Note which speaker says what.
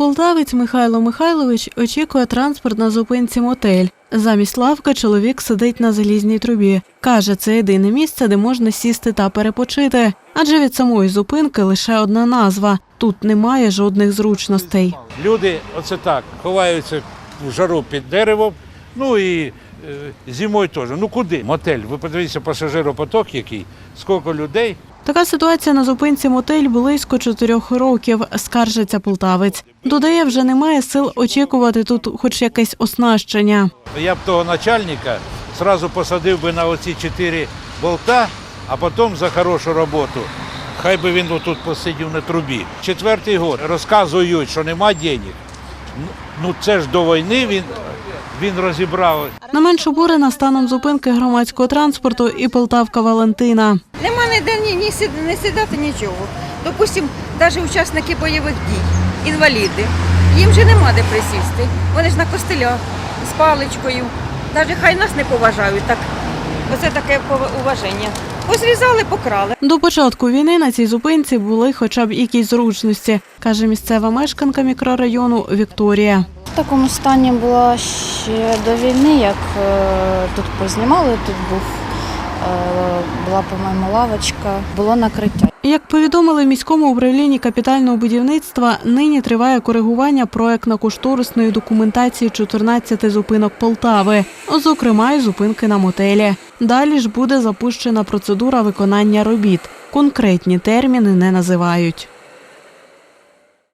Speaker 1: Полтавець Михайло Михайлович очікує транспорт на зупинці мотель. Замість лавки чоловік сидить на залізній трубі. Каже, це єдине місце, де можна сісти та перепочити. Адже від самої зупинки лише одна назва. Тут немає жодних зручностей.
Speaker 2: Люди оце так ховаються в жару під деревом. Ну і е, зимою теж. Ну куди? Мотель. Ви подивіться пасажиропоток, який, скільки людей.
Speaker 1: Така ситуація на зупинці мотель близько чотирьох років, скаржиться полтавець. Додає, вже немає сил очікувати тут хоч якесь оснащення.
Speaker 2: Я б того начальника зразу посадив би на оці чотири болта, а потім за хорошу роботу. Хай би він тут посидів на трубі. Четвертий год розказують, що нема денег. Ну, Ну це ж до війни він, він розібрав.
Speaker 1: На менш обурена станом зупинки громадського транспорту і полтавка Валентина.
Speaker 3: Нема ніде ні, ні не сідати нічого. Допустим, навіть учасники бойових дій, інваліди. Їм же нема де присісти. Вони ж на костелях з паличкою. Навіть хай нас не поважають, так оце таке уваження. Позрізали, покрали.
Speaker 1: До початку війни на цій зупинці були хоча б якісь зручності, каже місцева мешканка мікрорайону Вікторія.
Speaker 4: В такому стані була ще до війни, як е, тут познімали, тут був, е, була, по-моєму, лавочка, було накриття.
Speaker 1: Як повідомили в міському управлінні капітального будівництва, нині триває коригування проектно-кошторисної документації 14 зупинок Полтави, зокрема й зупинки на мотелі. Далі ж буде запущена процедура виконання робіт. Конкретні терміни не називають.